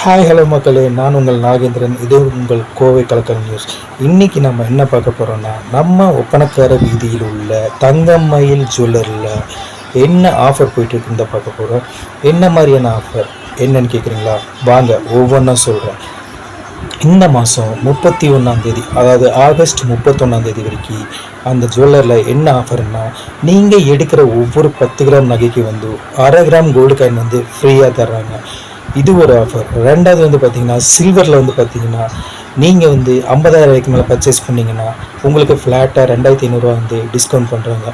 Hi hello மக்களே. நான் உங்கள் நாகேந்திரன். இது உங்கள் கோவை கலக்கல் நியூஸ் இன்றைக்கி நம்ம என்ன பார்க்க போகிறோன்னா நம்ம ஒப்பனக்கார வீதியில் உள்ள தங்கமயில் ஜுவல்லரியில் என்ன ஆஃபர் போயிட்டு பார்க்க போகிறோம் என்ன மாதிரியான ஆஃபர் என்னன்னு கேட்குறீங்களா வாங்க ஒவ்வொன்றா சொல்கிறேன் இந்த மாதம் முப்பத்தி ஒன்றாந்தேதி அதாவது ஆகஸ்ட் முப்பத்தொன்னாந்தேதி வரைக்கும் அந்த ஜுவல்லரில் என்ன ஆஃபர்னா நீங்கள் எடுக்கிற ஒவ்வொரு பத்து கிராம் நகைக்கு வந்து அரை கிராம் கோல்டு காயின் வந்து ஃப்ரீயாக தர்றாங்க. இது ஒரு ஆஃபர் ரெண்டாவது வந்து பார்த்தீங்கன்னா சில்வரில் வந்து பார்த்தீங்கன்னா நீங்கள் வந்து ஐம்பதாயிரம் ரூபாய்க்கு மேலே பர்ச்சேஸ் பண்ணிங்கன்னா உங்களுக்கு ஃப்ளாட்டாக ரெண்டாயிரத்தி ஐநூறுரூவா வந்து டிஸ்கவுண்ட் பண்ணுறாங்க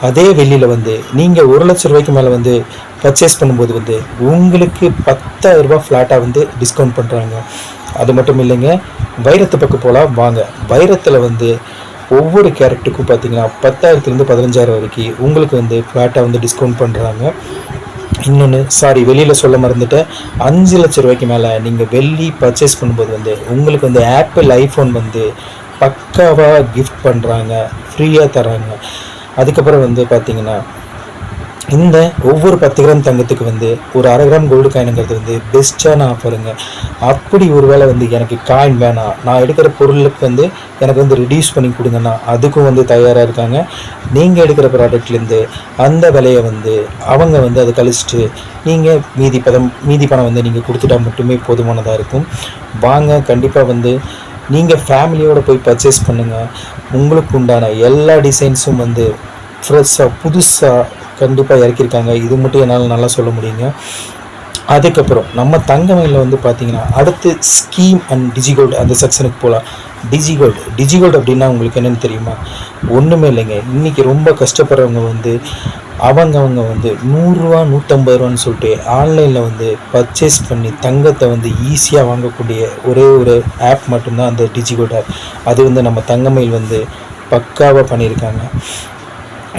அதே வெள்ளியில் வந்து நீங்கள் ஒரு லட்ச ரூபாய்க்கு மேலே வந்து பர்ச்சேஸ் பண்ணும்போது வந்து உங்களுக்கு பத்தாயிரம் ரூபாய் ஃப்ளாட்டாக வந்து டிஸ்கவுண்ட் பண்ணுறாங்க அது மட்டும் இல்லைங்க வைரத்து பக்கம் போகலாம் வாங்க. வைரத்தில் வந்து ஒவ்வொரு கேரட்டுக்கும் பார்த்தீங்கன்னா பத்தாயிரத்துலேருந்து பதினஞ்சாயிரம் வரைக்கும் உங்களுக்கு வந்து ஃப்ளாட்டாக வந்து டிஸ்கவுண்ட் பண்ணுறாங்க இன்னொன்று சாரி வெளியில் சொல்ல மறந்துட்டேன் அஞ்சு லட்ச ரூபாய்க்கு மேலே நீங்கள் வெள்ளி பர்ச்சேஸ் பண்ணும்போது வந்து உங்களுக்கு வந்து ஆப்பிள் ஐஃபோன் வந்து பக்காவாக கிஃப்ட் பண்ணுறாங்க ஃப்ரீயாக தராங்க அதுக்கப்புறம் வந்து பார்த்திங்கன்னா இந்த ஒவ்வொரு பத்து கிராம் தங்கத்துக்கு வந்து ஒரு அரை கிராம் கோல்டு காயினுங்கிறது வந்து பெஸ்ட்டான ஆஃபருங்க அப்படி ஒரு வேளை வந்து எனக்கு காயின் வேணாம். நான் எடுக்கிற பொருளுக்கு வந்து எனக்கு வந்து ரிடியூஸ் பண்ணி கொடுங்கன்னா அதுக்கும் வந்து தயாராக இருக்காங்க. நீங்கள் எடுக்கிற ப்ராடக்ட்லேருந்து அந்த விலையை வந்து அவங்க வந்து அதை கழிச்சிட்டு நீங்கள் மீதி பதம் மீதி பணம் வந்து நீங்கள் கொடுத்துட்டா மட்டுமே போதுமானதாக இருக்கும். வாங்க கண்டிப்பாக வந்து நீங்கள் ஃபேமிலியோடு போய் பர்ச்சேஸ் பண்ணுங்கள் உங்களுக்கு உண்டான எல்லா டிசைன்ஸும் வந்து ஃப்ரெஷ்ஷாக புதுசாக கண்டிப்பாக இறக்கியிருக்காங்க. இது மட்டும் என்னால் நல்லா சொல்ல முடியுங்க. அதுக்கப்புறம் நம்ம தங்கமையில் வந்து பார்த்தீங்கன்னா அடுத்து ஸ்கீம் அண்ட் டிஜிகோல்டு அந்த செக்ஷனுக்கு போகலாம் டிஜிகோல்டு டிஜிகோல்டு அப்படின்னா உங்களுக்கு என்னென்னு தெரியுமா? ஒன்றுமே இல்லைங்க. இன்றைக்கி ரொம்ப கஷ்டப்படுறவங்க வந்து அவங்க அவங்க வந்து நூறுரூவா நூற்றம்பது ரூபான்னு சொல்லிட்டு ஆன்லைனில் வந்து பர்ச்சேஸ் பண்ணி தங்கத்தை வந்து ஈஸியாக வாங்கக்கூடிய ஒரே ஒரு ஆப் மட்டும்தான் அந்த டிஜிகோல்டு ஆப் அது வந்து நம்ம தங்கமயில் வந்து பக்காவாக பண்ணியிருக்காங்க.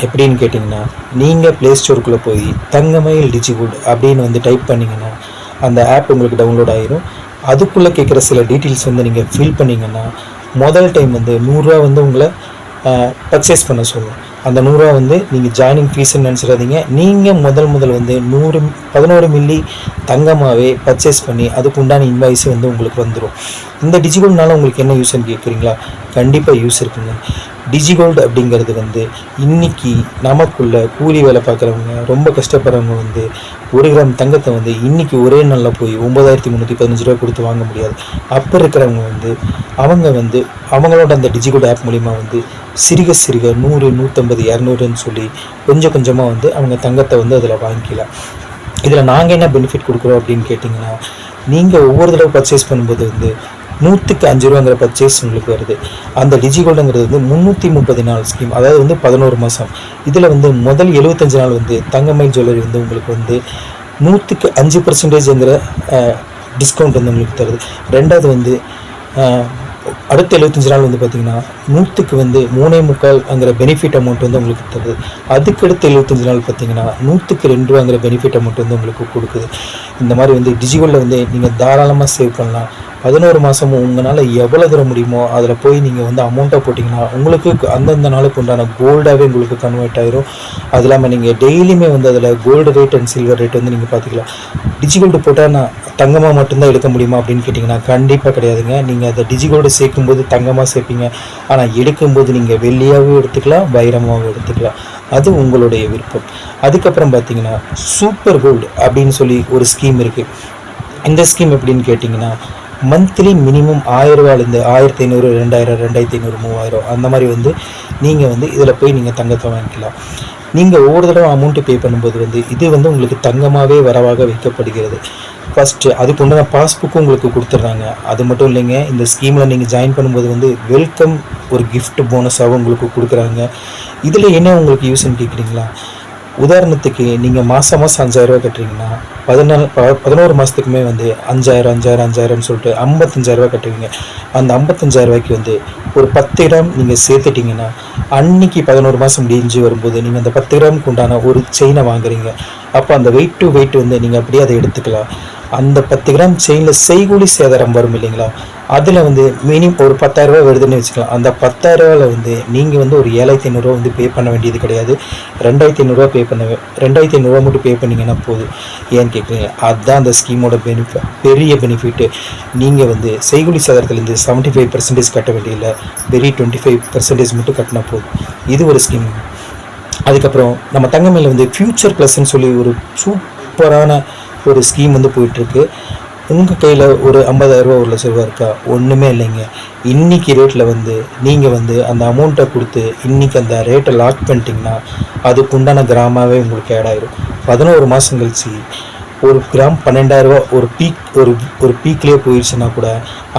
எப்படின்னு கேட்டிங்கன்னா நீங்கள் ப்ளே ஸ்டோருக்குள்ளே போய் தங்கமயில் டிஜிகுட் அப்படின்னு வந்து டைப் பண்ணிங்கன்னா அந்த ஆப் உங்களுக்கு டவுன்லோட் ஆயிரும். அதுக்குள்ளே கேட்குற சில டீட்டெயில்ஸ் வந்து நீங்கள் ஃபில் பண்ணிங்கன்னா முதல் டைம் வந்து நூறுரூவா வந்து உங்களை பர்ச்சேஸ் பண்ண சொல்லும். அந்த நூறுரூவா வந்து நீங்கள் ஜாயினிங் ஃபீஸ்ன்னு நினச்சிடாதீங்க. நீங்கள் முதல் முதல் வந்து நூறு பதினோரு மில்லி தங்கமாகவே பர்ச்சேஸ் பண்ணி அதுக்கு உண்டான இன்வாய்ஸ் வந்து உங்களுக்கு வந்துடும் இந்த டிஜிட்டல்னால உங்களுக்கு என்ன யூஸ்ன்னு கேட்குறீங்களா கண்டிப்பாக யூஸ் இருக்குங்க. டிஜிகோல்டு அப்படிங்கிறது வந்து இன்னைக்கு நமக்குள்ள கூலி வேலை பார்க்குறவங்க ரொம்ப கஷ்டப்படுறவங்க வந்து ஒரு கிராம் தங்கத்தை வந்து இன்றைக்கி ஒரே நாளில் போய் ஒம்பதாயிரத்தி முந்நூற்றி பதினஞ்சு ரூபா கொடுத்து வாங்க முடியாது. அப்போ இருக்கிறவங்க வந்து அவங்க வந்து அவங்களோட அந்த டிஜிகோல்டு ஆப் மூலிமா வந்து சிறுக சிறுக நூறு நூற்றம்பது இரநூறுன்னு சொல்லி கொஞ்சம் கொஞ்சமாக வந்து அவங்க தங்கத்தை வந்து அதில் வாங்கிக்கலாம். இதில் நாங்கள் என்ன பெனிஃபிட் கொடுக்குறோம் அப்படின்னு கேட்டிங்கன்னா நீங்கள் ஒவ்வொரு தடவை பர்ச்சேஸ் பண்ணும்போது வந்து நூற்றுக்கு அஞ்சு ரூபாங்கிற பர்ச்சேஸ் உங்களுக்கு வருது. அந்த டிஜிகோல்டுங்கிறது வந்து முந்நூற்றி முப்பது நாள் ஸ்கீம் அதாவது வந்து பதினோரு மாதம் இதில் வந்து முதல் எழுபத்தஞ்சு நாள் வந்து தங்கமயில் ஜுவல்லரி வந்து உங்களுக்கு வந்து நூற்றுக்கு அஞ்சு பர்சன்டேஜுங்கிற டிஸ்கவுண்ட் வந்து உங்களுக்கு தருது. ரெண்டாவது வந்து அடுத்த எழுபத்தஞ்சு நாள் வந்து பார்த்தீங்கன்னா நூற்றுக்கு வந்து மூணே முக்கால்ங்கிற பெனிஃபிட் அமௌண்ட் வந்து உங்களுக்கு தருது. அதுக்கடுத்த எழுபத்தஞ்சு நாள் பார்த்தீங்கன்னா நூற்றுக்கு ரெண்டு ரூபாங்கிற பெனிஃபிட் அமௌண்ட் வந்து உங்களுக்கு கொடுக்குது. இந்த மாதிரி வந்து டிஜிகோல்டில் வந்து நீங்கள் தாராளமாக சேவ் பண்ணலாம். பதினோரு மாதமும் உங்களால் எவ்வளோ தூரம் முடியுமோ அதில் போய் நீங்கள் வந்து அமௌண்ட்டை போட்டிங்கன்னா உங்களுக்கு அந்தந்த நாளுக்கு உண்டான கோல்டாகவே உங்களுக்கு கன்வெர்ட் ஆயிரும். அது இல்லாமல் நீங்கள் டெய்லியுமே வந்து அதில் gold rate and silver rate வந்து நீங்கள் பார்த்துக்கலாம் டிஜிகோல்டு போட்டால் நான் தங்கமாக மட்டும்தான் எடுக்க முடியுமா அப்படின்னு கேட்டிங்கன்னா கண்டிப்பாக கிடையாதுங்க. நீங்கள் அதை டிஜிகோல்டு சேர்க்கும்போது தங்கமாக சேர்ப்பீங்க. ஆனால் எடுக்கும்போது நீங்கள் வெள்ளியாகவும் எடுத்துக்கலாம் வைரமாகவும் எடுத்துக்கலாம். அது உங்களுடைய விருப்பம். அதுக்கப்புறம் பார்த்தீங்கன்னா சூப்பர் கோல்டு அப்படின்னு சொல்லி ஒரு ஸ்கீம் இருக்குது இந்த ஸ்கீம் எப்படின்னு கேட்டிங்கன்னா மந்த்லி மினிமம் ஆயிரம் ரூபாயிலேருந்து ஆயிரத்தி ஐநூறு ரெண்டாயிரம் ரெண்டாயிரத்தி ஐநூறு மூவாயிரம் அந்த மாதிரி வந்து நீங்கள் வந்து இதில் போய் நீங்கள் தங்கத்தை வாங்கிக்கலாம். நீங்கள் ஒவ்வொரு தடவை அமௌண்ட்டு பே பண்ணும்போது வந்து இது வந்து உங்களுக்கு தங்கமாகவே வரவாக வைக்கப்படுகிறது. ஃபஸ்ட்டு அதுக்கு உண்டான பாஸ்புக்கும் உங்களுக்கு கொடுத்துட்றாங்க. அது மட்டும் இல்லைங்க இந்த ஸ்கீமில் நீங்கள் ஜாயின் பண்ணும்போது வந்து வெல்கம் ஒரு கிஃப்ட் போனஸாகவும் உங்களுக்கு கொடுக்குறாங்க. இதில் என்ன உங்களுக்கு யூஸ்ன்னு கேட்குறீங்களா உதாரணத்துக்கு நீங்கள் மாதம் மாதம் அஞ்சாயிரரூவா கட்டுறீங்கன்னா பதினாலு ப- பதினோரு மாதத்துக்குமே வந்து அஞ்சாயிரம் அஞ்சாயிரம் அஞ்சாயிரம்னு சொல்லிட்டு ஐம்பத்தஞ்சாயிரரூவா கட்டுவீங்க. அந்த ஐம்பத்தஞ்சாயிரரூவாய்க்கு வந்து ஒரு பத்து கிராம் நீங்கள் சேர்த்துட்டிங்கன்னா அன்னைக்கு பதினோரு மாதம் முடிஞ்சு வரும்போது நீங்கள் அந்த பத்து கிராமுக்கு உண்டான ஒரு செயினை வாங்குறீங்க. அப்போ அந்த வெயிட் டு வெயிட் வந்து நீங்கள் அப்படியே அதை எடுத்துக்கலாம். அந்த பத்து கிராம் செயினில் செய்கூலி சேதாரம் வரும் இல்லைங்களா? அதில் வந்து மினிமம் ஒரு பத்தாயிரரூபா வருதுன்னு வச்சுக்கலாம். அந்த பத்தாயிரரூபாவில் வந்து நீங்கள் வந்து ஒரு ஏழாயிரத்தி ஐநூறுரூவா வந்து பே பண்ண வேண்டியது கிடையாது. ரெண்டாயிரத்தி ஐநூறுரூவா பே பண்ண ரெண்டாயிரத்தி ஐநூறுரூவா மட்டும் பே பண்ணிங்கன்னா போதும். ஏன்னு கேட்குறீங்க அதுதான் அந்த ஸ்கீமோட பெனிஃபிட் பெரிய பெனிஃபிட்டு நீங்கள் வந்து செய்கூலி சேதாரத்துலேருந்து செவன்ட்டி ஃபைவ் பர்சன்டேஜ் கட்ட வேண்டியதில்லை. வெறும் டுவெண்ட்டி ஃபைவ் பர்சன்டேஜ் மட்டும் கட்டினா போதும். இது ஒரு ஸ்கீம் அதுக்கப்புறம் நம்ம தங்கமையில் வந்து ஃப்யூச்சர் ப்ளஸ்ன்னு சொல்லி ஒரு சூப்பரான ஒரு ஸ்கீம் வந்து போயிட்டுருக்கு. உங்கள் கையில் ஒரு 50000 ரூபா ஒரு லட்ச ரூபா இருக்கா? ஒன்றுமே இல்லைங்க. இன்னைக்கு ரேட்டில் வந்து நீங்கள் வந்து அந்த அமௌண்ட்டை கொடுத்து இன்னைக்கு அந்த ரேட்டை லாக் பண்ணிட்டீங்கன்னா அதுக்குண்டான கிராமாவே உங்களுக்கு ஆட் ஆயிரும். பதினோரு மாதம் கழிச்சு ஒரு கிராம் பன்னெண்டாயிரரூபா ஒரு பீக் ஒரு ஒரு பீக்லேயே போயிடுச்சுன்னா கூட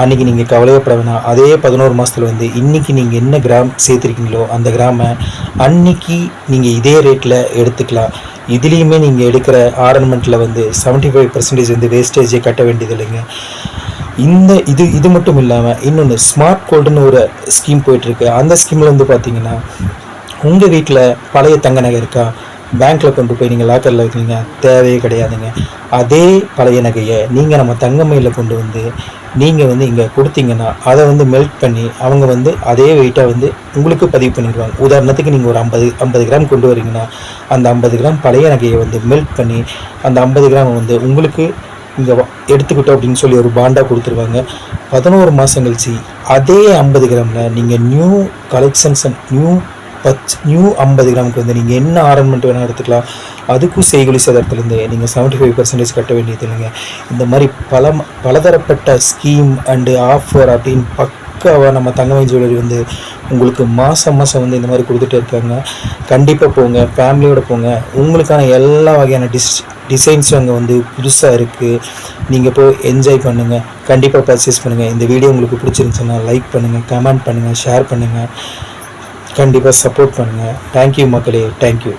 அன்றைக்கி நீங்கள் கவலையப்பட வேணாம். அதே பதினோரு மாதத்துல வந்து இன்றைக்கி நீங்கள் என்ன கிராம் சேர்த்துருக்கீங்களோ அந்த கிராமை அன்னைக்கு நீங்கள் இதே ரேட்டில் எடுத்துக்கலாம். இதுலேயுமே நீங்கள் எடுக்கிற ஆர்னமெண்ட்டில் வந்து 75% ஃபைவ் பர்சன்டேஜ் வந்து வேஸ்டேஜே கட்ட வேண்டியது இல்லைங்க. இந்த இது இது மட்டும் இல்லாமல் இன்னொன்று ஸ்மார்ட் கோல்டுன்னு ஒரு ஸ்கீம் போயிட்டுருக்கு அந்த ஸ்கீமில் வந்து பார்த்தீங்கன்னா உங்கள் வீட்டில் பழைய தங்க நகை இருக்கா? பேங்க்கில் கொண்டு போய் நீங்கள் லாக்கரில் வைக்கிறீங்க. தேவையே கிடையாதுங்க. அதே பழைய நகையை நீங்கள் நம்ம தங்கமையில் கொண்டு வந்து நீங்கள் வந்து இங்கே கொடுத்தீங்கன்னா அதை வந்து மெல்ட் பண்ணி அவங்க வந்து அதே வெயிட்டாக வந்து உங்களுக்கு பதிவு பண்ணிடுவாங்க. உதாரணத்துக்கு நீங்கள் ஒரு ஐம்பது ஐம்பது கிராம் கொண்டு வரீங்கன்னா அந்த ஐம்பது கிராம் பழைய நகையை வந்து மெல்ட் பண்ணி அந்த ஐம்பது கிராம் வந்து உங்களுக்கு இங்கே எடுத்துக்கிட்டோம் அப்படின்னு சொல்லி ஒரு பாண்டாக கொடுத்துருவாங்க. பதினோரு மாதம் கழிச்சு அதே ஐம்பது கிராமில் நீங்கள் new collections and new batch new ஐம்பது கிராமுக்கு வந்து நீங்கள் என்ன ஆரம்பமெண்ட் வேணால் எடுத்துக்கலாம். அதுக்கும் செய்கொலி சதத்துலேருந்து நீங்கள் செவன்ட்டி ஃபைவ் பர்சன்டேஜ் கட்ட வேண்டியது இல்லைங்க. இந்த மாதிரி பல ம- பலதரப்பட்ட ஸ்கீம் அண்டு ஆஃபர் அப்படின்னு பக்காவாக நம்ம தங்கமணி ஜுவல்லரி வந்து உங்களுக்கு மாதம் மாதம் வந்து இந்த மாதிரி கொடுத்துட்டே இருக்காங்க. கண்டிப்பாக போங்க ஃபேமிலியோடு போங்க. உங்களுக்கான எல்லா வகையான டிஸ் டிசைன்ஸும் அங்கே வந்து புதுசாக இருக்குது நீங்கள் போய் என்ஜாய் பண்ணுங்கள் கண்டிப்பாக பர்ச்சேஸ் பண்ணுங்கள் இந்த வீடியோ உங்களுக்கு பிடிச்சிருந்துச்சுன்னா லைக் பண்ணுங்கள் கமெண்ட் பண்ணுங்கள் ஷேர் பண்ணுங்கள் கண்டிப்பாக சப்போர்ட் பண்ணுங்கள் தேங்க்யூ மக்களே. தேங்க்யூ